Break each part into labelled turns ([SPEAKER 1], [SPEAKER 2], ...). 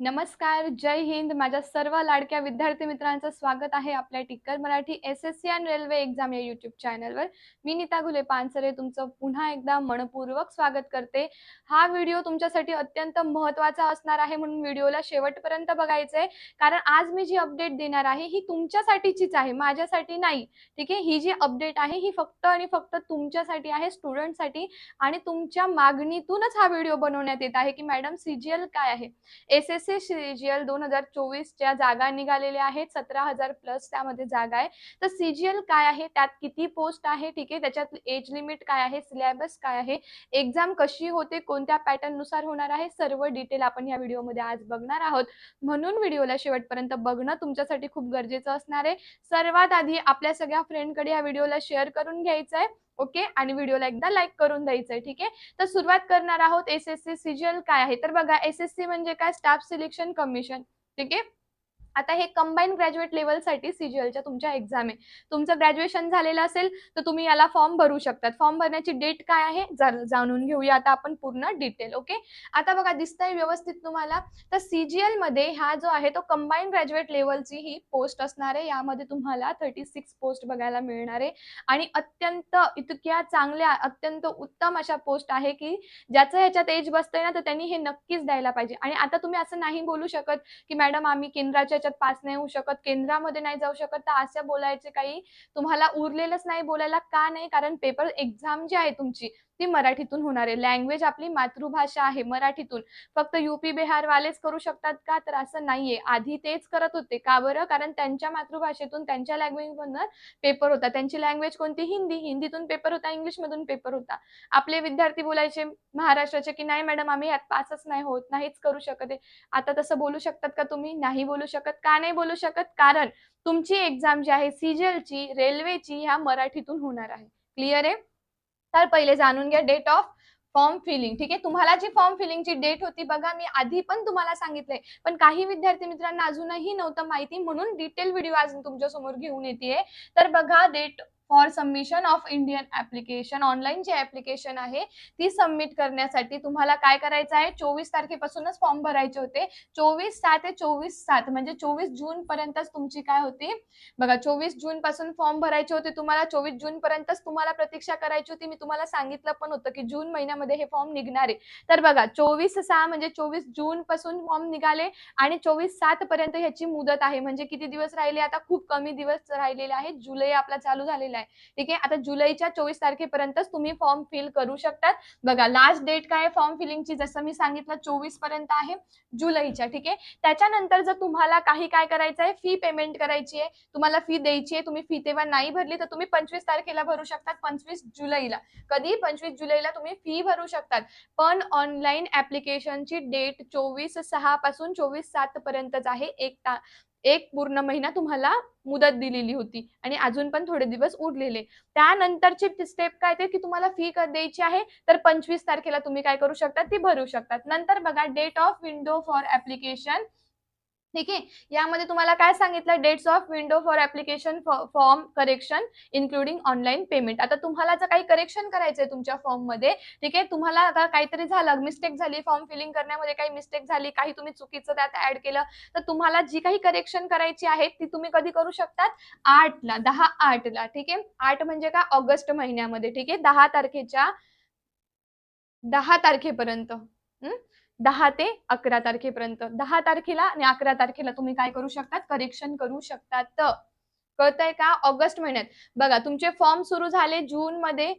[SPEAKER 1] नमस्कार, जय हिंद. माझ्या सर्व लाडक्या विद्यार्थी मित्रांचं स्वागत आहे आपल्या टिक्कर Marathi SSC and railway exam या यूट्यूब चॅनलवर. मी नीता घुले पानसरे तुमचं पुन्हा एकदा मनपूर्वक स्वागत करते. हा व्हिडिओ तुमच्यासाठी अत्यंत महत्त्वाचा असणार आहे म्हणून व्हिडिओला शेवटपर्यंत बघायचं आहे. कारण आज मी जी अपडेट देणार आहे ही तुमच्यासाठीचीच आहे, माझ्यासाठी नाही. ठीक आहे. ही जी अपडेट आहे ही फक्त आणि फक्त तुमच्यासाठी आहे, स्टुडंटसाठी आणि तुमच्या मागणीतूनच हा व्हिडिओ बनवण्यात येत आहे, की मॅडम सी जी एल काय आहे? एस एस एस सीजीएल दोन हजार चोवीसच्या जागा निघालेल्या आहेत. सतरा हजार प्लस त्यामध्ये जागा आहे. तर सीजीएल काय आहे? त्यात किती पोस्ट आहे? ठीक आहे. त्याच्यात एज लिमिट काय आहे? सिलेबस काय आहे? एक्झाम कशी होते? कोणत्या पॅटर्ननुसार होणार आहे? सर्व डिटेल आपण या व्हिडिओमध्ये आज बघणार आहोत. म्हणून व्हिडिओला शेवटपर्यंत बघणं तुमच्यासाठी खूप गरजेचं असणार आहे. सर्वात आधी आपल्या सगळ्या फ्रेंडकडे या व्हिडिओला शेअर करून घ्यायचं आहे. ओके आणि व्हिडिओला एकदा लाईक करून द्यायचं आहे. ठीक आहे. तर सुरुवात करणार आहोत एस-एस-सी सीजीएल काय आहे? तर बघा एस-एस-सी म्हणजे काय? Staff selection commission. ठीक आहे. आता हे कंबाईन ग्रॅज्युएट लेवलसाठी सीजीएलच्या तुमच्या एक्झाम आहे. तुमचं ग्रॅज्युएशन झालेलं असेल तर तुम्ही याला फॉर्म भरू शकतात. फॉर्म भरण्याची डेट काय आहे? जा जाणून घेऊया आता आपण पूर्ण डिटेल. ओके. आता बघा दिसतंय व्यवस्थित तुम्हाला? तर सीजीएलमध्ये हा जो आहे तो कंबाईन ग्रॅज्युएट लेवलची ही पोस्ट असणार आहे. यामध्ये तुम्हाला 36 पोस्ट बघायला मिळणार आहे आणि अत्यंत इतक्या चांगल्या, अत्यंत उत्तम अशा पोस्ट आहे, की ज्याचं ह्याच्यात एज बसतंय ना तर त्यांनी हे नक्कीच द्यायला पाहिजे आणि आता तुम्ही असं नाही बोलू शकत, की मॅडम आम्ही केंद्राच्या याच्यात पास नाही होऊ शकत, केंद्रामध्ये नाही जाऊ शकत, तर असं बोलायचे काही तुम्हाला उरलेलंच नाही बोलायला. का नाही? कारण पेपर एक्झाम जी आहे तुमची ती मराठीतून होणार आहे. लँग्वेज आपली मातृभाषा आहे मराठीतून. फक्त यूपी, बिहारवालेच करू शकतात का? तर असं नाहीये. आधी तेच करत होते. का बरं? कारण त्यांच्या मातृभाषेतून त्यांच्या लँग्वेजमधून पेपर होता. त्यांची लँग्वेज कोणती? हिंदी. हिंदीतून पेपर होता, इंग्लिशमधून पेपर होता. आपले विद्यार्थी बोलायचे महाराष्ट्राचे, की नाही मॅडम आम्ही यात पासच नाही होत, नाहीच करू शकत आहे. आता तसं बोलू शकतात का तुम्ही? नाही बोलू शकत. का नाही बोलू शकत? कारण तुमची एक्झाम जी आहे सीजीएलची, रेल्वेची ह्या मराठीतून होणार आहे. क्लिअर आहे? तर पहिले जाणून घ्या डेट ऑफ फॉर्म फिलिंग. ठीक आहे. तुम्हाला जी फॉर्म फिलिंगची डेट होती बघा मी आधी पण तुम्हाला सांगितलंय. पण काही विद्यार्थी मित्रांना अजूनही नव्हतं माहिती म्हणून डिटेल व्हिडिओ आज तुमच्यासमोर घेऊन येतेय. तर बघा date for submission of Indian application online G application आहे ती सबमिट करण्यासाठी तुम्हाला काय करायचं आहे? 24 तारखेपासूनच फॉर्म भरायचे होते. 24/7 ते 24/7 म्हणजे चोवीस जून पर्यंतच तुमची काय होती? बघा चोवीस जून पासून फॉर्म भरायचे होते तुम्हाला. 24 जूनपर्यंतच तुम्हाला प्रतीक्षा करायची होती. मी तुम्हाला सांगितलं पण होतं, की जून महिन्यामध्ये हे फॉर्म निघणार आहे. तर बघा 24/6 म्हणजे चोवीस जून पासून फॉर्म निघाले आणि 24/7 पर्यंत ह्याची मुदत आहे. म्हणजे किती दिवस राहिले? आता खूप कमी दिवस राहिलेले आहेत. जुलै आपला चालू झालेला आहे. ठीक आहे. आता जुलैच्या 24 तारखेपर्यंतच तुम्ही फॉर्म फिल करू शकतात. बघा लास्ट डेट काय फॉर्म फिलिंगची? जसं मी सांगितलं 24 पर्यंत आहे जुलैच्या. ठीक आहे. त्याच्यानंतर जर तुम्हाला काही काय करायचं आहे? फी पेमेंट करायची आहे. तुम्हाला फी द्यायची आहे. तुम्ही फी तेव्हा नाही भरली तर तुम्ही 25 तारखेला भरू शकतात. 25 जुलैला. कधी? 25 जुलैला तुम्ही फी भरू शकतात. पण ऑनलाईन ऍप्लिकेशनची डेट 24/6 पासून 24/7 पर्यंतच आहे. एक ता एक पूर्ण महिना तुम्हाला मुदत दिलेली होती आणि अजून पण थोडे दिवस उरलेले. त्यानंतरची स्टेप काय ते, की तुम्हाला फी द्यायची आहे तर 25 तारखेला तुम्ही काय करू शकता? ती भरू शकतात. नंतर बघा date of window for application ठीक आहे. यामध्ये तुम्हाला काय सांगितलं? Dates of window for application form correction including online payment. आता तुम्हाला जर काही करेक्शन करायचंय तुमच्या फॉर्ममध्ये, ठीक आहे. तुम्हाला आता काहीतरी झालं, मिस्टेक झाली, फॉर्म फिलिंग करण्यामध्ये काही मिस्टेक झाली, काही तुम्ही चुकीचं त्यात ऍड केलं, तर तुम्हाला जी काही करेक्शन करायची आहे ती तुम्ही कधी करू शकतात? 8ला 10/8ला ठीक आहे. आठ म्हणजे काय? ऑगस्ट महिन्यामध्ये ठीक आहे. दहा तारखेच्या दहा तारखेपर्यंत दहा ते 11 तारखेपर्यंत. दहा तारखेला आणि 11 तारखेला तुम्ही काय करू शकतात? करेक्शन करू शकतात. कळतंय का? ऑगस्ट महिन्यात. बघा तुमचे फॉर्म सुरू झाले जून मध्ये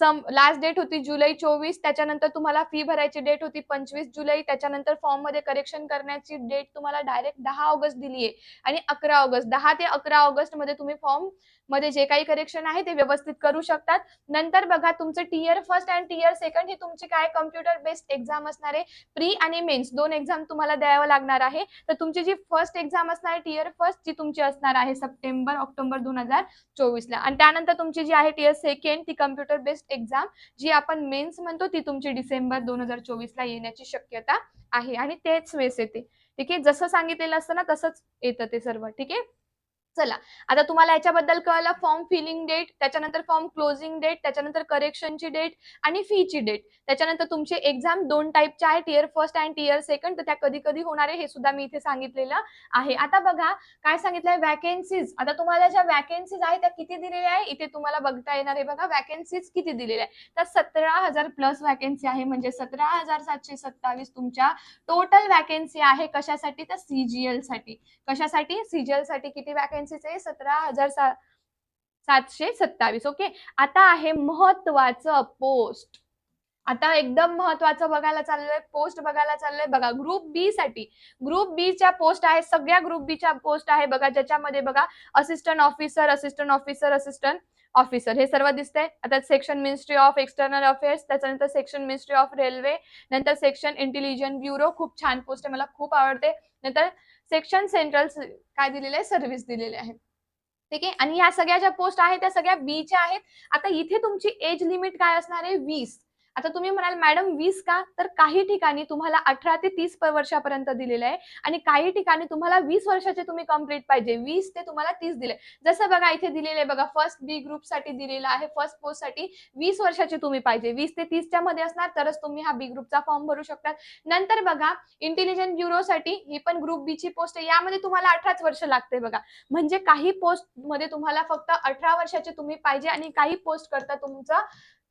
[SPEAKER 1] सम लास्ट डेट होती जुलै 24 त्याच्यानंतर तुम्हाला फी भरायची डेट होती 25 जुलै त्याच्यानंतर फॉर्ममध्ये करेक्शन करण्याची डेट तुम्हाला डायरेक्ट दहा ऑगस्ट दिली आहे आणि 11 ऑगस्ट दहा ते 11 ऑगस्टमध्ये तुम्ही फॉर्ममध्ये जे काही करेक्शन आहे ते व्यवस्थित करू शकतात. नंतर बघा तुमचं tier first and tier second ही तुमची काय कम्प्युटर बेस्ड एक्झाम असणार आहे. प्री आणि मेन्स दोन एक्झाम तुम्हाला द्यावं लागणार आहे. तर तुमची जी फर्स्ट एक्झाम असणार आहे टीयर फर्स्ट जी तुमची असणार आहे सप्टेंबर, ऑक्टोबर 2024ला आणि त्यानंतर तुमची जी आहे टीयर सेकंड ती कम्प्युटर बेस्ड एक्झाम जी आपण मेन्स म्हणतो ती तुमची डिसेंबर 2024ला येण्याची शक्यता आहे आणि तेच वेळेस येते. ठीक आहे. जसं सांगितलेलं असतं ना तसंच येतं ते सर्व. ठीक आहे. चला. आता तुम्हाला याच्याबद्दल कळलं फॉर्म फिलिंग डेट त्याच्यानंतर फॉर्म क्लोजिंग डेट त्याच्यानंतर करेक्शनची डेट आणि फीची डेट त्याच्यानंतर तुमचे एक्झाम दोन टाईपचे आहेत year first and year second तर त्या कधी कधी होणार आहे हे सुद्धा मी इथे सांगितलेलं आहे. आता बघा काय सांगितलंय? वॅकेन्सीज आता तुम्हाला ज्या वॅकेन्सीज आहेत त्या किती दिलेल्या आहे? इथे तुम्हाला बघता येणार आहे बघा वॅकेन्सीज किती दिलेल्या आहे तर सतरा हजार प्लस वॅकेन्सी आहे म्हणजे सतरा हजार सातशे सत्तावीस तुमच्या टोटल वॅकेन्सी आहे कशासाठी? तर सीजीएलसाठी. कशासाठी? सीजीएलसाठी किती वॅकेन्सी आहे सतरा हजार सातशे सत्तावीस. ओके? आता आहे महत्वाचं पोस्ट आता एकदम महत्वाचं बघायला चाललंय पोस्ट बघायला चाललंय. बघा ग्रुप बी साठी. ग्रुप बी च्या पोस्ट आहे सगळ्या ग्रुप बी च्या पोस्ट आहे बघा ज्याच्यामध्ये बघा assistant officer assistant officer assistant officer हे सर्व दिसतंय. आता section ministry of external affairs त्याच्यानंतर सेक्शन मिनिस्ट्री ऑफ रेल्वे नंतर सेक्शन इंटेलिजन्स ब्युरो खूप छान पोस्ट आहे मला खूप आवडते. नंतर सेक्शन सेंट्रल काय दिलेले? आहे सर्व्हिस दिलेले आहे ठीक आहे? आणि ह्या सगळ्या ज्या पोस्ट आहेत त्या सगळ्या बीच्या आहेत. आता इथे तुमची एज लिमिट काय असणार आहे? वीस. आता तुम्ही म्हणाल मॅडम वीस का? तर काही ठिकाणी तुम्हाला अठरा ते तीस वर्षापर्यंत दिलेलं आहे आणि काही ठिकाणी तुम्हाला वीस वर्षाचे तुम्ही कंप्लीट पाहिजे. वीस ते तुम्हाला तीस दिले. जसं बघा इथे दिलेलं आहे बघा फर्स्ट बी ग्रुपसाठी दिलेलं आहे. फर्स्ट पोस्टसाठी वीस वर्षाचे तुम्ही पाहिजे. वीस ते तीसच्या मध्ये असणार तरच तुम्ही हा बी ग्रुपचा फॉर्म भरू शकता. नंतर बघा इंटेलिजन्स ब्युरो साठी ही पण ग्रुप बी ची पोस्ट आहे. यामध्ये तुम्हाला अठराच वर्ष लागते बघा. म्हणजे काही पोस्टमध्ये तुम्हाला फक्त अठरा वर्षाचे तुम्ही पाहिजे आणि काही पोस्ट करता तुमचं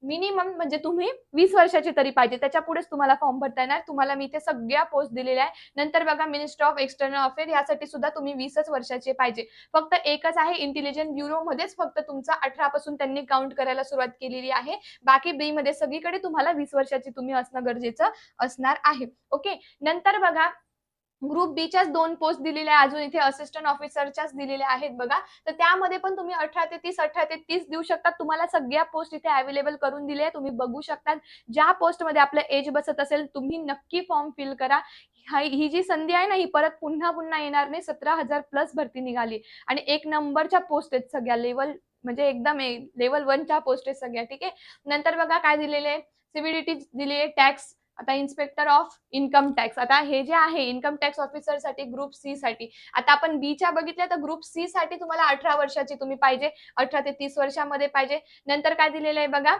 [SPEAKER 1] मिनिमम म्हणजे तुम्ही वीस वर्षाची तरी पाहिजे. त्याच्या पुढेच तुम्हाला फॉर्म भरता येणार. तुम्हाला मी इथे सगळ्या पोस्ट दिलेल्या आहे नंतर बघा मिनिस्टर ऑफ एक्सटर्नल अफेअर यासाठी सुद्धा तुम्ही वीसच वर्षाचे पाहिजे. फक्त एकच आहे इंटेलिजन्स ब्युरो मध्येच फक्त तुमचा अठरा पासून त्यांनी काउंट करायला सुरुवात केलेली आहे. बाकी बी मध्ये सगळीकडे तुम्हाला वीस वर्षाची तुम्ही असणं गरजेचं असणार आहे. ओके नंतर बघा ग्रुप बीच्याच दोन पोस्ट दिलेल्या आहे अजून इथे असिस्टंट ऑफिसरच्याच दिलेल्या आहेत बघा. तर त्यामध्ये पण तुम्ही अठरा ते तीस अठरा ते तीस देऊ शकता. तुम्हाला सगळ्या पोस्ट इथे अवेलेबल करून दिले आहे तुम्ही बघू शकतात. ज्या पोस्टमध्ये आपलं एज बसत असेल तुम्ही नक्की फॉर्म फिल करा. ही जी संधी आहे ना ही परत पुन्हा पुन्हा येणार नाही. सतरा हजार प्लस भरती निघाली. आणि एक नंबरच्या पोस्ट आहेत सगळ्या. लेवल म्हणजे एकदम लेवल वनच्या पोस्ट आहेत सगळ्या. ठीक आहे? नंतर बघा काय दिलेले आहे. सीबीडीटी दिली आहे. टॅक्स आता इन्स्पेक्टर ऑफ इन्कम टॅक्स आता हे जे आहे इन्कम टॅक्स ऑफिसरसाठी ग्रुप सी साठी. आता आपण बीच्या बघितल्या तर ग्रुप सी साठी तुम्हाला अठरा वर्षाची तुम्ही पाहिजे. अठरा ते तीस वर्षामध्ये पाहिजे. नंतर काय दिलेलं आहे बघा?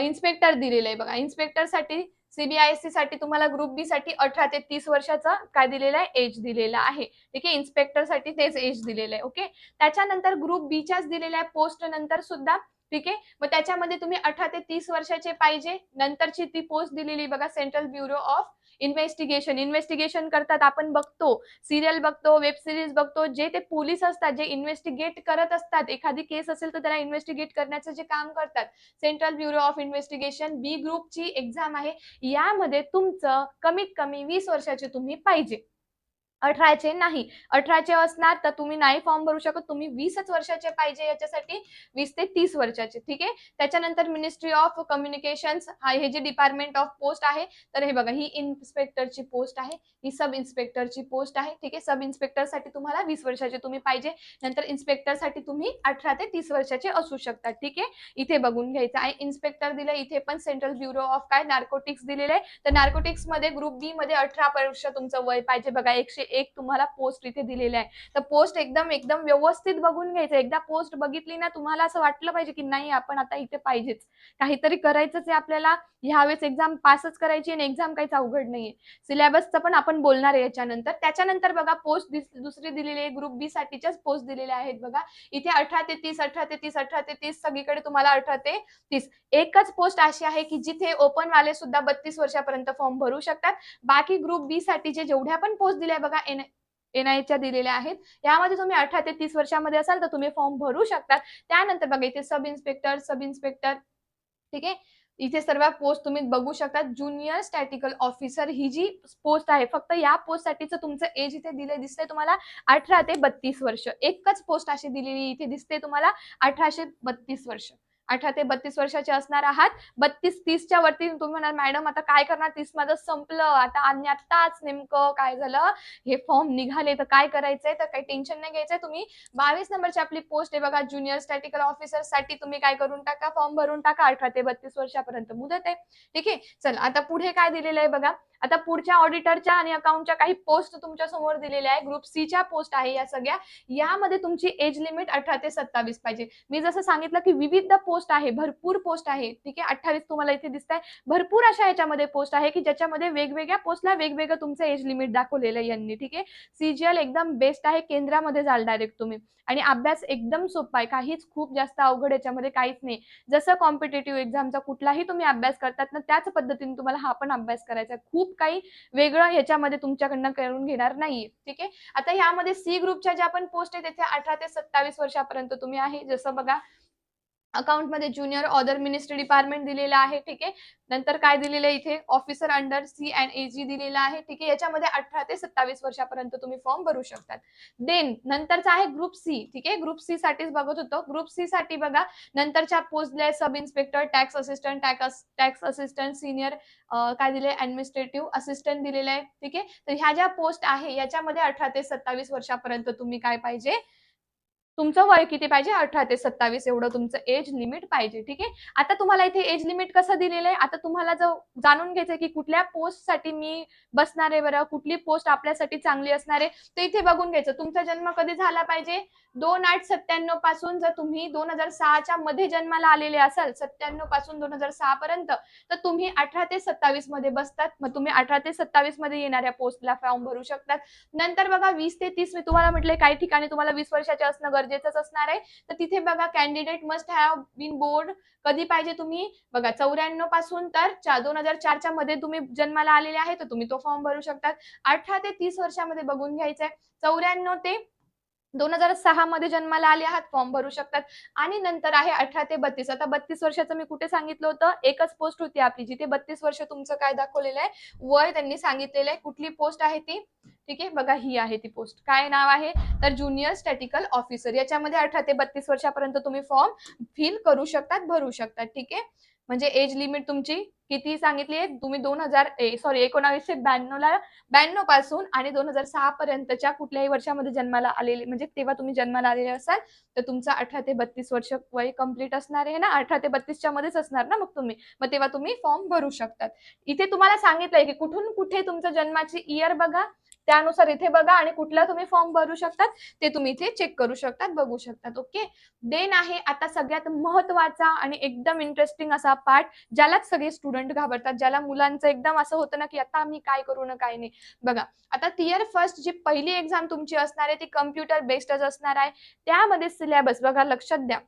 [SPEAKER 1] इन्स्पेक्टर दिलेलं आहे बघा. इन्स्पेक्टरसाठी सीबीआयएससी साठी तुम्हाला ग्रुप बी साठी अठरा ते तीस वर्षाचा काय दिलेला आहे? एज दिलेला आहे. ठीक आहे? इन्स्पेक्टरसाठी तेच एज दिलेलं आहे. ओके त्याच्यानंतर ग्रुप बीच्याच दिलेल्या आहे. पोस्ट नंतर सुद्धा ठीक आहे? मग त्याच्यामध्ये तुम्ही अठरा ते तीस वर्षाचे पाहिजे. नंतरची ती पोस्ट दिलेली बघा central bureau of investigation investigation करतात आपण बघतो. सिरियल बघतो वेब सिरीज बघतो. जे ते पोलीस असतात जे इन्व्हेस्टिगेट करत असतात एखादी केस असेल तर त्याला इन्व्हेस्टिगेट करण्याचं जे काम करतात. Central bureau of investigation B ग्रुपची exam आहे. यामध्ये तुमचं कमीत कमी वीस वर्षाचे तुम्ही पाहिजे. अठराचे नाही. अठराचे असणार तर तुम्ही नाही फॉर्म भरू शकत. तुम्ही वीसच वर्षाचे पाहिजे याच्यासाठी वीस ते तीस वर्षाचे. ठीक आहे? त्याच्यानंतर मिनिस्ट्री ऑफ कम्युनिकेशन हा हे जे डिपार्टमेंट ऑफ पोस्ट आहे तर हे बघा ही इन्स्पेक्टरची पोस्ट आहे ही सब इन्स्पेक्टरची पोस्ट आहे. ठीक आहे? सब इन्स्पेक्टरसाठी तुम्हाला वीस वर्षाचे तुम्ही पाहिजे. नंतर इन्स्पेक्टरसाठी तुम्ही अठरा ते तीस वर्षाचे असू शकतात ठीक आहे? इथे बघून घ्यायचं आहे. इन्स्पेक्टर दिलं इथे पण सेंट्रल ब्युरो ऑफ काय? नार्कोटिक्स दिलेले आहे. तर नार्कोटिक्समध्ये ग्रुप बी मध्ये अठरा वर्ष तुमचं वय पाहिजे. बघा एकशे एक तुम्हाला पोस्ट इथे दिलेली आहे. तर पोस्ट एकदम एकदम व्यवस्थित बघून घ्यायचं. एकदा पोस्ट बघितली ना तुम्हाला असं वाटलं पाहिजे की नाही आपण आता इथे पाहिजेच. काहीतरी करायचंच आहे आपल्याला. ह्यावेळेस एक्झाम पासच करायची आणि एक्झाम काहीच अवघड नाहीये. सिलेबसचं पण आपण बोलणार आहे याच्यानंतर. त्याच्यानंतर बघा पोस्ट दुसरी दिलेली आहे. ग्रुप बी साठीच्याच पोस्ट दिलेल्या आहेत बघा. इथे अठरा ते तीस अठरा ते तीस अठरा ते तीस सगळीकडे तुम्हाला अठरा ते तीस. एकच पोस्ट अशी आहे की जिथे ओपन वाले सुद्धा बत्तीस वर्षापर्यंत फॉर्म भरू शकतात. बाकी ग्रुप बी साठी जे जेवढ्या पण पोस्ट दिल्या बघा एन एनआयच्या दिलेल्या आहेत. यामध्ये तुम्ही अठरा ते तीस वर्षामध्ये असाल तर तुम्ही फॉर्म भरू शकतात. त्यानंतर बघा इथे सब इन्स्पेक्टर सब इन्स्पेक्टर ठीक आहे? इथे सर्व पोस्ट तुम्ही बघू शकता ज्युनियर स्टॅटिकल ऑफिसर ही जी पोस्ट आहे फक्त या पोस्ट साठीच तुमचं एज इथे दिले दिसते तुम्हाला अठरा ते बत्तीस वर्ष. एकच पोस्ट अशी दिलेली इथे दिसते तुम्हाला अठराशे बत्तीस वर्ष. अठरा ते बत्तीस वर्षाचे असणार आहात. बत्तीस तीसच्या वरती तुम्ही म्हणाल मॅडम आता काय करणार? तीस माझं संपलं. आता आणि आत्ताच नेमकं काय झालं? हे फॉर्म निघाले तर काय करायचंय? तर काही टेन्शन नाही घ्यायचंय. तुम्ही बावीस नंबरची आपली पोस्ट आहे बघा ज्युनियर स्टॅटिकल ऑफिसरसाठी तुम्ही काय करून टाका? फॉर्म भरून टाका अठरा ते बत्तीस वर्षापर्यंत. मुदत आहे. ठीक आहे? चल आता पुढे काय दिलेलं आहे बघा? आता पुढच्या ऑडिटरच्या आणि अकाउंटच्या काही पोस्ट तुमच्यासमोर दिलेल्या आहे. ग्रुप सी च्या पोस्ट आहे या सगळ्या. यामध्ये तुमची एज लिमिट अठरा ते सत्तावीस पाहिजे. मी जसं सांगितलं की विविध पोस्ट पोस्ट आहे भरपूर पोस्ट आहे. ठीक आहे? अठ्ठावीस तुम्हाला इथे दिसत आहे भरपूर अशा याच्यामध्ये पोस्ट आहे की ज्याच्यामध्ये वेगवेगळ्या पोस्टला वेगवेगळं तुमचं एज लिमिट दाखवलेलं आहे यांनी. ठीक आहे? सीजीएल एकदम बेस्ट आहे. केंद्रामध्ये जाल डायरेक्ट तुम्ही. आणि अभ्यास एकदम सोपा आहे. काहीच खूप जास्त अवघड याच्यामध्ये काहीच नाही. जसं कॉम्पिटेटिव्ह एक्झामचा कुठलाही तुम्ही अभ्यास करतात ना त्याच पद्धतीने तुम्हाला हा पण अभ्यास करायचा आहे. खूप काही वेगळं ह्याच्यामध्ये तुमच्याकडनं करून घेणार नाहीये ठीक आहे? आता यामध्ये सी ग्रुपच्या ज्या पण पोस्ट आहे तिथे अठरा ते सत्तावीस वर्षापर्यंत तुम्ही आहे. जसं बघा अकाउंटमध्ये ज्युनियर ऑदर मिनिस्ट्री डिपार्टमेंट दिलेलं आहे ठीक आहे? नंतर काय दिलेलं आहे इथे? Officer under C and A G दिलेलं आहे ठीक आहे? याच्यामध्ये अठरा ते सत्तावीस वर्षापर्यंत तुम्ही फॉर्म भरू शकतात. देन नंतरचा आहे ग्रुप सी ठीक आहे? ग्रुप सी साठीच बघत होतो. ग्रुप सी साठी बघा नंतरच्या पोस्ट दिल्या sub inspector tax assistant tax tax assistant senior काय दिले ऍडमिनिस्ट्रेटिव्ह असिस्टंट दिलेलं आहे ठीक आहे? तर ह्या ज्या पोस्ट आहे याच्यामध्ये अठरा ते सत्तावीस वर्षापर्यंत तुम्ही काय पाहिजे? तुमचं वय किती पाहिजे? अठरा ते सत्तावीस एवढं तुमचं एज लिमिट पाहिजे ठीक आहे? आता तुम्हाला इथे एज लिमिट कसं दिलेलं आहे? आता तुम्हाला जर जाणून घ्यायचं की कुठल्या पोस्टसाठी मी बसणार आहे बरं? कुठली पोस्ट आपल्यासाठी चांगली असणार आहे? तर इथे बघून घ्यायचं. तुमचा जन्म कधी झाला पाहिजे? दोन आठ सत्त्याण्णवपासून जर तुम्ही दोन हजार सहाच्या मध्ये जन्माला आलेले असाल सत्त्याण्णवपासून दोन हजार सहा पर्यंत तर तुम्ही अठरा ते सत्तावीसमध्ये बसतात. मग तुम्ही अठरा ते सत्तावीसमध्ये येणाऱ्या पोस्टला फॉर्म भरू शकतात. नंतर बघा वीस ते तीस मी तुम्हाला म्हटले काही ठिकाणी तुम्हाला वीस वर्षाचे असणं गरजेचंच असणार आहे. तर तिथे बघा candidate must have been board कधी पाहिजे तुम्ही? बघा चौऱ्याण्णवपासून तर दोन हजार चारच्या मध्ये तुम्ही जन्माला आलेले आहे तर तुम्ही तो फॉर्म भरू शकतात. अठरा ते तीस वर्षामध्ये बघून घ्यायचंय. चौऱ्याण्णव ते दोन हजार सहा मध्ये जन्माला आले आहात फॉर्म भरू शकतात. आणि नंतर आहे अठरा ते बत्तीस. आता बत्तीस वर्षाचं मी कुठे सांगितलं होतं? एकच पोस्ट होती आपली जिथे बत्तीस वर्ष तुमचं काय दाखवलेलं आहे वय त्यांनी सांगितलेलं आहे. कुठली पोस्ट आहे ती? ठीक आहे बघा ही आहे ती पोस्ट काय नाव आहे? तर ज्युनियर स्टॅटिकल ऑफिसर याच्यामध्ये अठरा ते बत्तीस वर्षापर्यंत तुम्ही फॉर्म फिल करू शकतात भरू शकतात. ठीक आहे? म्हणजे एज लिमिट तुमची किती सांगितली आहे? तुम्ही दोन हजार सॉरी एकोणावीसशे ब्याण्णव ला ब्याण्णवपासून आणि दोन हजार सहा पर्यंतच्या कुठल्याही वर्षामध्ये जन्माला आलेले म्हणजे तेव्हा तुम्ही जन्माला आलेले असाल तर तुमचं अठरा ते बत्तीस वर्ष वय कंप्लीट असणार आहे ना? अठरा ते बत्तीसच्या मध्येच असणार ना मग तुम्ही? मग तेव्हा तुम्ही फॉर्म भरू शकतात. इथे तुम्हाला सांगितलंय की कुठून कुठे तुमच्या जन्माची इयर बघा. त्यानुसार इथे बघा आणि कुठला तुम्ही फॉर्म भरू शकतात ते तुम्ही इथे चेक करू शकतात बघू शकतात. ओके देन आहे आता सगळ्यात महत्त्वाचा आणि एकदम इंटरेस्टिंग असा पार्ट ज्यालाच सगळे स्टुडंट घाबरतात ज्याला मुलांचं एकदम असं होतं ना की आता आम्ही काय करू ना काय नाही. बघा आता टियर फर्स्ट जी पहिली एक्झाम तुमची असणार आहे ती कम्प्युटर बेस्डच असणार आहे. त्यामध्ये सिलेबस बघा लक्षात द्या.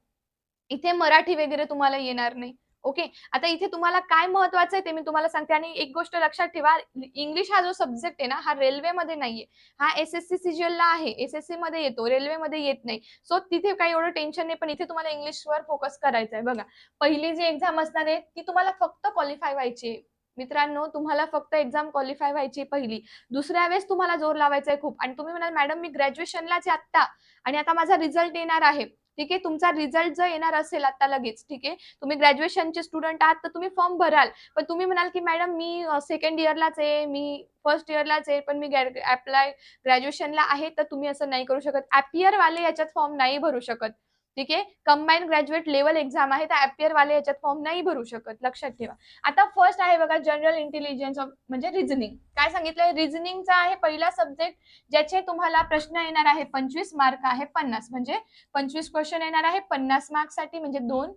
[SPEAKER 1] इथे मराठी वगैरे तुम्हाला येणार नाही. ओके? आता इथे तुम्हाला काय महत्वाचं आहे ते मी तुम्हाला सांगते. आणि एक गोष्ट लक्षात ठेवा इंग्लिश हा जो सब्जेक्ट आहे ना हा रेल्वेमध्ये नाहीये. हा एस एस सी सीजीएलला आहे. एस एस सी मध्ये येतो रेल्वेमध्ये येत नाही. सो तिथे काही एवढं टेन्शन नाही पण इथे तुम्हाला इंग्लिशवर फोकस करायचं आहे बघा पहिली जी एक्झाम असणार आहे ती तुम्हाला फक्त क्वालिफाय व्हायची आहे. मित्रांनो तुम्हाला फक्त एक्झाम क्वालिफाय व्हायची पहिली. दुसऱ्या वेळेस तुम्हाला जोर लावायचा आहे खूप. आणि तुम्ही म्हणाल मॅडम मी ग्रॅज्युएशनलाच आत्ता. आणि आता माझा रिझल्ट येणार आहे. ठीक आहे? तुमचा रिझल्ट जर येणार असेल आता लगेच ठीक आहे? तुम्ही ग्रॅज्युएशनचे स्टुडंट आहात तर तुम्ही फॉर्म भराल. पण तुम्ही म्हणाल की मॅडम मी सेकंड इयरलाच आहे मी फर्स्ट इयरलाच आहे पण मी अप्लाय ग्रॅज्युएशनला आहे तर तुम्ही असं नाही करू शकत. ऍपियर वाले याच्यात फॉर्म नाही भरू शकत. ठीक आहे? कंबाईन ग्रॅज्युएट लेवल एक्झाम आहे तर ॲपियर वाले याच्यात फॉर्म नाही भरू शकत. लक्षात ठेवा. आता फर्स्ट आहे बघा जनरल इंटेलिजन्स ऑफ म्हणजे रिझनिंग काय सांगितलंय? रिझनिंगचा आहे पहिला सब्जेक्ट ज्याचे तुम्हाला प्रश्न येणार आहे पंचवीस मार्क आहे पन्नास. म्हणजे पंचवीस क्वेश्चन येणार आहे पन्नास मार्कसाठी म्हणजे दोन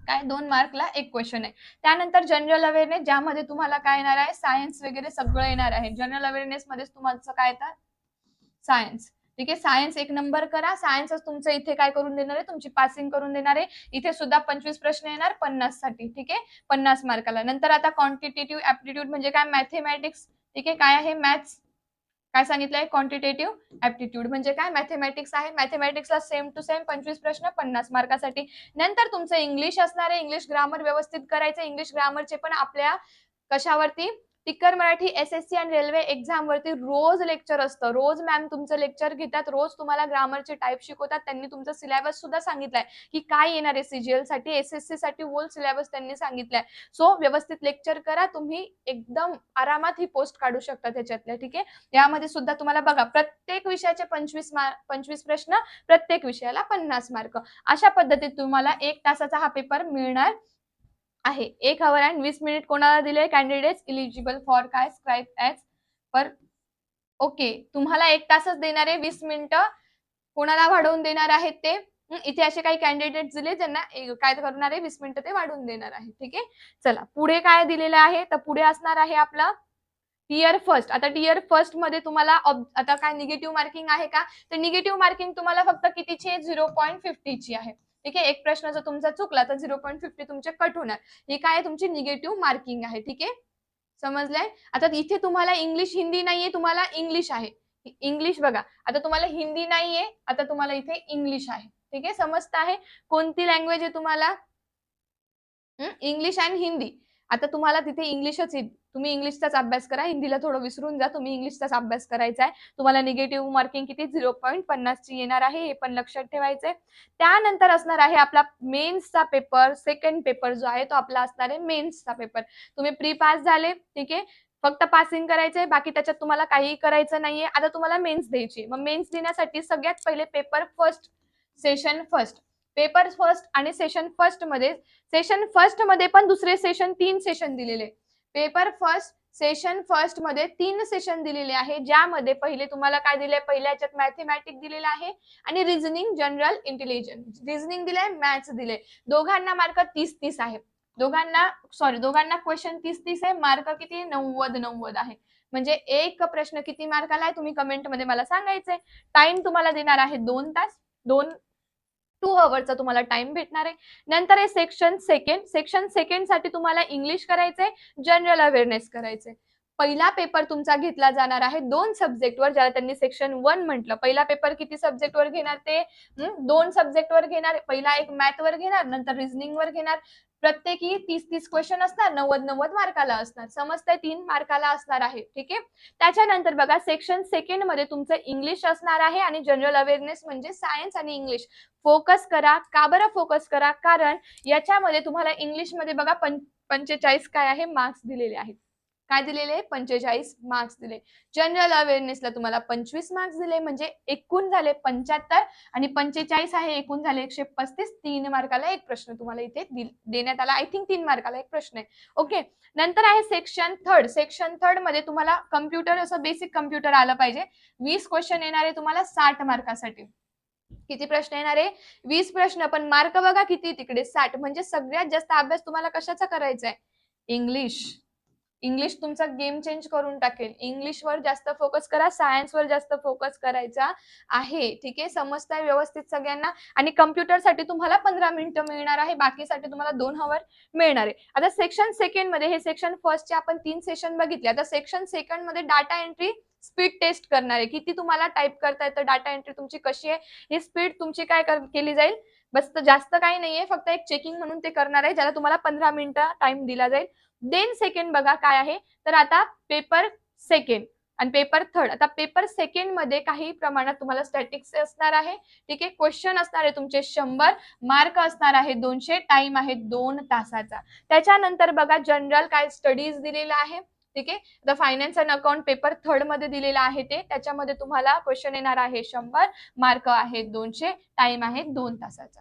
[SPEAKER 1] काय? दोन मार्कला एक क्वेश्चन आहे. त्यानंतर जनरल अवेअरनेस ज्यामध्ये तुम्हाला काय येणार आहे? सायन्स वगैरे सगळं येणार आहे. जनरल अवेअरनेस मध्ये तुम्हाला काय येतात? सायन्स ठीक? आहे सायन्स एक नंबर करा. सायन्सच तुमचं इथे काय करून देणार आहे? तुमची पासिंग करून देणार आहे. इथे सुद्धा पंचवीस प्रश्न येणार पन्नाससाठी ठीक? आहे पन्नास मार्काला. नंतर आता क्वांटिटेटिव्ह ऍप्टिट्यूड म्हणजे काय? मॅथेमॅटिक्स ठीक? आहे काय आहे? मॅथ्स काय सांगितलंय क्वांटिटेटिव्ह ऍप्टिट्यूड म्हणजे काय? मॅथेमॅटिक्स आहे. मॅथेमॅटिक्सला सेम टू सेम पंचवीस प्रश्न पन्नास मार्कासाठी. नंतर तुमचं इंग्लिश असणार आहे. इंग्लिश ग्रामर व्यवस्थित करायचं. इंग्लिश ग्रामरचे पण आपल्या कशावरती? टिक्कर मराठी एस एस सी आणि रेल्वे एक्झाम वरती रोज लेक्चर असतं. रोज मॅम तुमचं लेक्चर घेतात रोज तुम्हाला ग्रामरचे टाईप शिकवतात त्यांनी तुमचा सिलेबस सुद्धा सांगितलाय. की काय येणार आहे सीजीएलसाठी एस एस सी साठी होल सिलेबस त्यांनी सांगितलाय. सो व्यवस्थित लेक्चर करा तुम्ही एकदम आरामात ही पोस्ट काढू शकता त्याच्यातल्या ठीक आहे? यामध्ये सुद्धा तुम्हाला बघा प्रत्येक विषयाचे पंचवीस मार्क पंचवीस प्रश्न प्रत्येक विषयाला पन्नास मार्क अशा पद्धतीत तुम्हाला एक तासाचा हा पेपर मिळणार. आहे. एक हवर अँड वीस मिनिट कोणाला दिले कॅन्डिडेट इलिजिबल फॉर काय? स्क्राईब ऍज पर ओके तुम्हाला एक तासच देणारे वीस मिनिटं कोणाला वाढवून देणार आहेत ते? इथे असे काही कॅन्डिडेट दिले ज्यांना काय करणार आहे वीस मिनिटं ते वाढवून देणार आहे. ठीक आहे? चला पुढे काय दिलेलं आहे? तर पुढे असणार आहे आपलं टीयर फर्स्ट आता टीयर फर्स्टमध्ये तुम्हाला आता काय निगेटिव्ह मार्किंग आहे का? तर निगेटिव्ह मार्किंग तुम्हाला फक्त कितीची आहे? झिरो पॉईंट फिफ्टीची आहे. ठीक आहे? एक प्रश्न जर तुमचा चुकला तर झिरो पॉईंट फिफ्टी तुमचे कट होणार. ही काय तुमची निगेटिव्ह मार्किंग आहे ठीक आहे? समजलंय? आता इथे तुम्हाला इंग्लिश हिंदी नाहीये तुम्हाला इंग्लिश आहे. इंग्लिश बघा. आता तुम्हाला हिंदी नाहीये आता तुम्हाला इथे इंग्लिश आहे. ठीक आहे? समजत आहे? कोणती लँग्वेज आहे तुम्हाला? English and Hindi. आता तुम्हाला तिथे इंग्लिशच तुम्ही इंग्लिशचाच अभ्यास करा हिंदीला थोडं विसरून जा तुम्ही इंग्लिशचाच अभ्यास करायचा आहे तुम्हाला निगेटिव्ह मार्किंग किती? झिरो पॉईंट पन्नासची येणार आहे हे पण लक्षात ठेवायचंय. त्यानंतर असणार आहे आपला मेन्सचा पेपर सेकंड पेपर जो आहे तो आपला असणार आहे मेन्सचा पेपर तुम्ही प्री पास झाले ठीक आहे? फक्त पासिंग करायचंय बाकी त्याच्यात तुम्हाला काहीही करायचं नाहीये. आता तुम्हाला मेन्स द्यायची मग मेन्स देण्यासाठी सगळ्यात पहिले paper first session first paper first आणि सेशन फर्स्टमध्ये सेशन फर्स्टमध्ये पण दुसरे सेशन तीन सेशन दिलेले. पेपर फर्स्ट सेशन फर्स्टमध्ये तीन सेशन दिलेले आहे ज्यामध्ये पहिले तुम्हाला काय दिले पहिल्या याच्यात मॅथमॅटिक दिलेलं आहे आणि रिझनिंग जनरल इंटेलिजन्स रिझनिंग दिलंय मॅथ्स दिले दोघांना मार्क तीस तीस आहे. दोघांना सॉरी दोघांना क्वेश्चन तीस तीस आहे मार्क किती? नव्वद नव्वद आहे. म्हणजे एक प्रश्न किती मार्काला आहे तुम्ही कमेंटमध्ये मला सांगायचंय. टाइम तुम्हाला देणार आहे दोन तास. दोन टू अवरचा तुम्हाला टाइम भेटणार आहे. नंतर आहे सेक्शन सेकंड सेक्शन सेकंडसाठी तुम्हाला इंग्लिश करायचंय जनरल अवेअरनेस करायचंय. पहिला पेपर तुमचा घेतला जाणार आहे दोन सब्जेक्टवर ज्याला त्यांनी सेक्शन वन म्हटलं. पहिला पेपर किती सब्जेक्टवर घेणार ते? दोन सब्जेक्टवर घेणार. पहिला एक मॅथवर घेणार नंतर रिझनिंगवर घेणार. प्रत्येकी तीस तीस क्वेश्चन असणार नव्वद नव्वद मार्काला असणार. समजतंय तीन मार्काला असणार आहे ठीक? आहे त्याच्यानंतर बघा सेक्शन सेकंडमध्ये तुमचं इंग्लिश असणार आहे आणि जनरल अवेअरनेस म्हणजे सायन्स आणि इंग्लिश फोकस करा. का बरं फोकस करा? कारण याच्यामध्ये तुम्हाला इंग्लिशमध्ये बघा पं पंचेचाळीस काय आहे? मार्क्स दिलेले आहेत. काय दिलेले? पंचेचाळीस मार्क्स दिले. जनरल अवेअरनेसला तुम्हाला पंचवीस मार्क्स दिले म्हणजे एकूण झाले पंच्याहत्तर आणि पंचेचाळीस आहे एकूण झाले एकशे पस्तीस. तीन मार्काला एक प्रश्न तुम्हाला इथे देण्यात आला. आय थिंक तीन मार्काला एक प्रश्न आहे. ओके नंतर आहे सेक्शन थर्ड सेक्शन थर्डमध्ये तुम्हाला कम्प्युटर असं बेसिक कम्प्युटर आलं पाहिजे. वीस क्वेश्चन येणार आहे तुम्हाला साठ मार्कासाठी. किती प्रश्न येणार? आहे वीस प्रश्न. पण मार्क बघा किती तिकडे साठ. म्हणजे सगळ्यात जास्त अभ्यास तुम्हाला कशाचा करायचा आहे? इंग्लिश इंग्लिश तुमचा गेम चेंज करून टाकेल. इंग्लिशवर जास्त फोकस करा सायन्सवर जास्त फोकस करायचा आहे. ठीक आहे? समजताय व्यवस्थित सगळ्यांना? आणि कम्प्युटरसाठी तुम्हाला पंधरा मिनिटं मिळणार आहे. बाकीसाठी तुम्हाला दोन हवर मिळणार आहे. आता सेक्शन सेकंडमध्ये हे सेक्शन फर्स्टचे आपण तीन सेशन बघितले. आता सेक्शन सेकंडमध्ये डाटा एंट्री स्पीड टेस्ट करणार आहे. किती तुम्हाला टाईप करता येतं डाटा एंट्री तुमची कशी आहे? ही स्पीड तुमची काय केली जाईल? बस तर जास्त काही नाहीये. फक्त एक चेकिंग म्हणून ते करणार आहे ज्याला तुम्हाला पंधरा मिनिटं टाइम दिला जाईल. देन सेकंड बघा काय आहे. तर आता पेपर सेकंड आणि पेपर थर्ड. आता पेपर सेकंडमध्ये काही प्रमाणात तुम्हाला स्टॅटिक्स असणार आहे. ठीक आहे? क्वेश्चन असणार आहे तुमचे शंभर. मार्क असणार आहे दोनशे. टाइम आहे दोन तासाचा. त्याच्यानंतर बघा जनरल काय स्टडीज दिलेला आहे. ठीक आहे? The finance and account paper थर्डमध्ये दिलेला आहे ते. त्याच्यामध्ये तुम्हाला क्वेश्चन येणार आहे शंभर. मार्क आहेत दोनशे. टाइम आहे दोन तासाचा.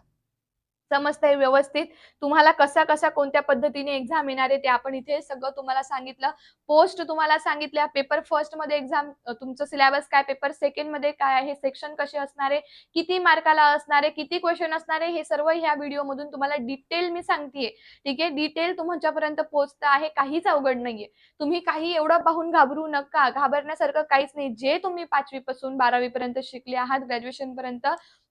[SPEAKER 1] समजतंय व्यवस्थित. तुम्हाला कसा कसा कोणत्या पद्धतीने एक्झाम येणार आहे ते आपण इथे सगळं तुम्हाला सांगितलं. पोस्ट तुम्हाला सांगितल्या पेपर फर्स्टमध्ये एक्झाम तुमचं सिलेबस काय पेपर सेकंडमध्ये काय आहे सेक्शन कसे असणार आहे किती मार्काला असणार आहे किती क्वेश्चन असणार आहे हे सर्व ह्या व्हिडिओमधून तुम्हाला डिटेल मी सांगतेय. ठीक आहे? डिटेल तुमच्यापर्यंत पोहोचतं आहे काहीच अवघड नाहीये. तुम्ही काही एवढं पाहून घाबरू नका. घाबरण्यासारखं काहीच नाही. जे तुम्ही पाचवी पासून बारावी पर्यंत शिकले आहात ग्रॅज्युएशन पर्यंत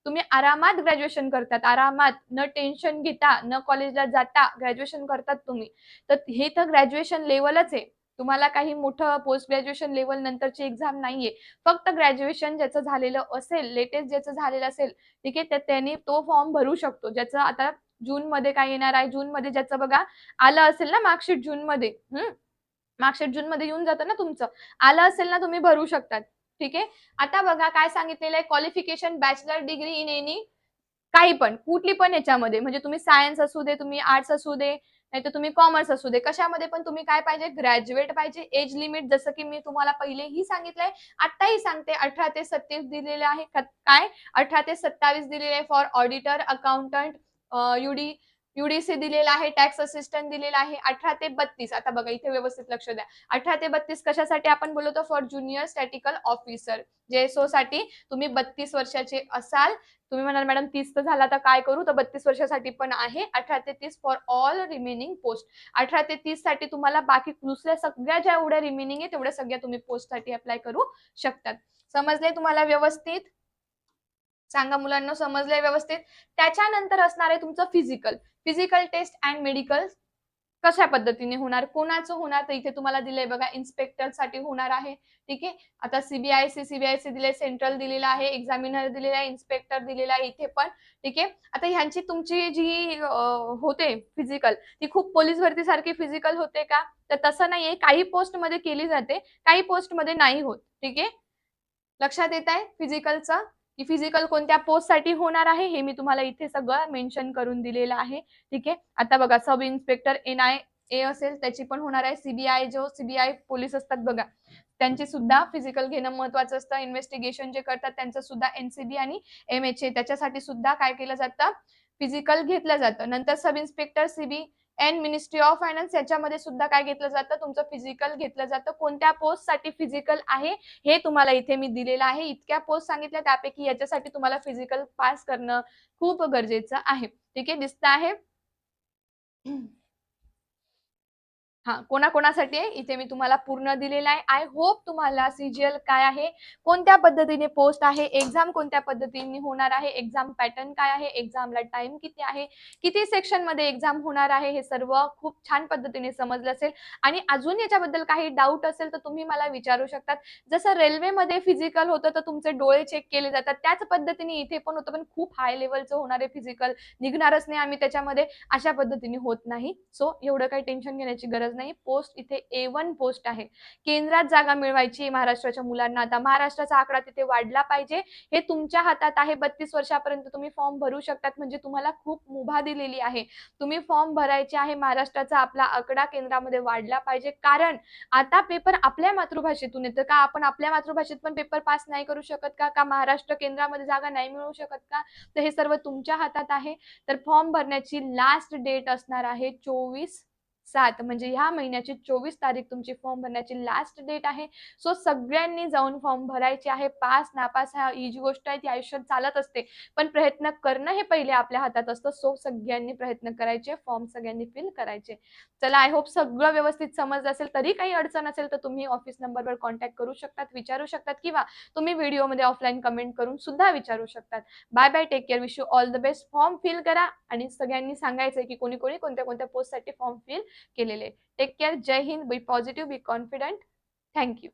[SPEAKER 1] तुम्ही आरामात ग्रॅज्युएशन करतात. आरामात न टेन्शन घेता न कॉलेजला जाता ग्रॅज्युएशन करतात तुम्ही. तर हे तर ग्रॅज्युएशन लेवलच आहे. तुम्हाला काही मोठं पोस्ट ग्रॅज्युएशन लेवल नंतरची एक्झाम नाहीये. फक्त ग्रॅज्युएशन ज्याचं झालेलं असेल लेटेस्ट ज्याचं झालेलं असेल ठीक आहे तर त्याने तो फॉर्म भरू शकतो. ज्याचं आता जून मध्ये काय येणार आहे? जून मध्ये ज्याचं बघा आलं असेल ना मार्कशीट जून मध्ये हम्म मार्कशीट जून मध्ये येऊन जातं ना तुमचं. आलं असेल ना तुम्ही भरू शकतात. ठीक आहे? आता बघा काय सांगितलेलं आहे. Qualification bachelor degree in any काही पण कुठली पण याच्यामध्ये. म्हणजे तुम्ही सायन्स असू दे तुम्ही आर्ट्स असू दे नाही तर तुम्ही कॉमर्स असू दे कशामध्ये पण तुम्ही काय पाहिजे? ग्रॅज्युएट पाहिजे. एज लिमिट जसं की मी तुम्हाला पहिलेही सांगितलंय आताही सांगते. अठरा ते सत्तीस दिलेले आहे. काय? अठरा ते सत्तावीस दिलेले आहे for auditor accountant UD UDC दिलेला आहे टॅक्स असिस्टंट दिलेला आहे अठरा ते बत्तीस. आता बघा इथे व्यवस्थित लक्ष द्या. अठरा ते बत्तीस कशासाठी आपण बोलतो for junior statical officer JSO साठी तुम्ही बत्तीस वर्षाचे असाल तुम्ही म्हणाल मॅडम तीस तर झाला तर काय करू? तर बत्तीस वर्षासाठी पण आहे. अठरा ते तीस फॉर ऑल रिमेनिंग पोस्ट अठरा ते तीससाठी तुम्हाला बाकी दुसऱ्या सगळ्या ज्या एवढ्या रिमेनिंग आहे तेवढ्या सगळ्या तुम्ही पोस्टसाठी अप्लाय करू शकतात. समजले तुम्हाला व्यवस्थित? सांगा मुलांना समजलंय व्यवस्थित? त्याच्यानंतर असणार आहे तुमचं physical physical test and medical कशा पद्धतीने होणार? कोणाचं होणार? तर इथे तुम्हाला दिलंय बघा इन्स्पेक्टरसाठी होणार आहे. ठीक आहे? आता सीबीआयसी सीबीआयसी दिले सेंट्रल दिलेलं आहे एक्झामिनर दिलेला आहे इन्स्पेक्टर दिलेला आहे इथे पण. ठीक आहे? आता ह्यांची तुमची जी होते फिजिकल ती खूप पोलीस भरती सारखी फिजिकल होते का? तर तसं नाहीये. काही पोस्टमध्ये केली जाते काही पोस्टमध्ये नाही होत. ठीक आहे? लक्षात येत आहे फिजिकलचं की फिजिकल कोणत्या पोस्टसाठी होणार आहे हे मी तुम्हाला इथे सगळं मेन्शन करून दिलेलं आहे. ठीक आहे? आता बघा sub inspector N I A असेल त्याची पण होणार आहे. सीबीआय जो सीबीआय पोलीस असतात बघा त्यांची सुद्धा फिजिकल घेणं महत्वाचं असतं. इन्व्हेस्टिगेशन जे करतात त्यांचं सुद्धा एनसीबी आणि एम एच ए त्याच्यासाठी सुद्धा काय केलं जातं? फिजिकल घेतलं जातं. नंतर sub inspector CB and ministry of finance याच्यामध्ये सुद्धा काय घेतलं जातं? तुमचं फिजिकल घेतलं जातं. कोणत्या पोस्टसाठी फिजिकल आहे? हे तुम्हाला इथे मी दिलेलं आहे. इतक्या पोस्ट सांगितल्या त्यापैकी याच्यासाठी तुम्हाला फिजिकल पास करणं खूप गरजेचं आहे. ठीक आहे? दिसत आहे? हा कोणाकोणासाठी आहे? इथे मी तुम्हाला पूर्ण दिलेलं आहे. आय होप तुम्हाला सीजीएल काय आहे? कोणत्या पद्धतीने पोस्ट आहे? एक्झाम कोणत्या पद्धतीने होणार आहे? एक्झाम पॅटर्न काय आहे? एक्झामला टाइम किती आहे? किती सेक्शनमध्ये एक्झाम होणार आहे? हे सर्व खूप छान पद्धतीने समजलं असेल. आणि अजून याच्याबद्दल काही डाऊट असेल तर तुम्ही मला विचारू शकतात. जसं रेल्वेमध्ये फिजिकल होतं तर तुमचे डोळे चेक केले जातात. त्याच पद्धतीने इथे पण होतं पण खूप हाय लेवलचं होणारे फिजिकल निघणारच नाही आम्ही त्याच्यामध्ये. अशा पद्धतीने होत नाही. सो एवढं काही टेन्शन घेण्याची गरज नाही. पोस्ट इथे ए वन पोस्ट आहे. केंद्रात जागा मिळवायची महाराष्ट्राच्या मुलांना. आता महाराष्ट्राचा आकडा तिथे वाढला पाहिजे. हे तुमच्या हातात आहे. बत्तीस वर्षापर्यंत तुम्ही फॉर्म भरू शकतात. म्हणजे तुम्हाला खूप मुभा दिलेली आहे. तुम्ही फॉर्म भरायचे आहे. महाराष्ट्राचा आपला आकडा केंद्रामध्ये वाढला पाहिजे. कारण आता पेपर आपल्या मातृभाषेतून येतं. का आपण आपल्या मातृभाषेत पण पेपर पास नाही करू शकत का? का महाराष्ट्र केंद्रामध्ये जागा नाही मिळू शकत का? तर हे सर्व तुमच्या हातात आहे. तर फॉर्म भरण्याची लास्ट डेट असणार आहे चोवीस सात. म्हणजे ह्या महिन्याची चोवीस तारीख तुमची फॉर्म भरण्याची लास्ट डेट आहे. सो सगळ्यांनी जाऊन फॉर्म भरायचे आहे. पास नापास ह्या ही जी गोष्ट आहे. ती आयुष्यात चालत असते. पण प्रयत्न करणं हे पहिले आपल्या हातात असतं. सो सगळ्यांनी प्रयत्न करायचे. फॉर्म सगळ्यांनी फिल करायचे. चला आय होप सगळं व्यवस्थित समजलं असेल. तरी काही अडचण असेल तर तुम्ही ऑफिस नंबरवर कॉन्टॅक्ट करू शकतात विचारू शकतात किंवा तुम्ही व्हिडिओमध्ये ऑफलाईन कमेंट करून सुद्धा विचारू शकतात. Bye bye take care wish you all the best form fill करा आणि सगळ्यांनी सांगायचंय की कोणी कोणी कोणत्या कोणत्या पोस्टसाठी फॉर्म फिल केलेले. Take care Jai Hind. Be positive be confident thank you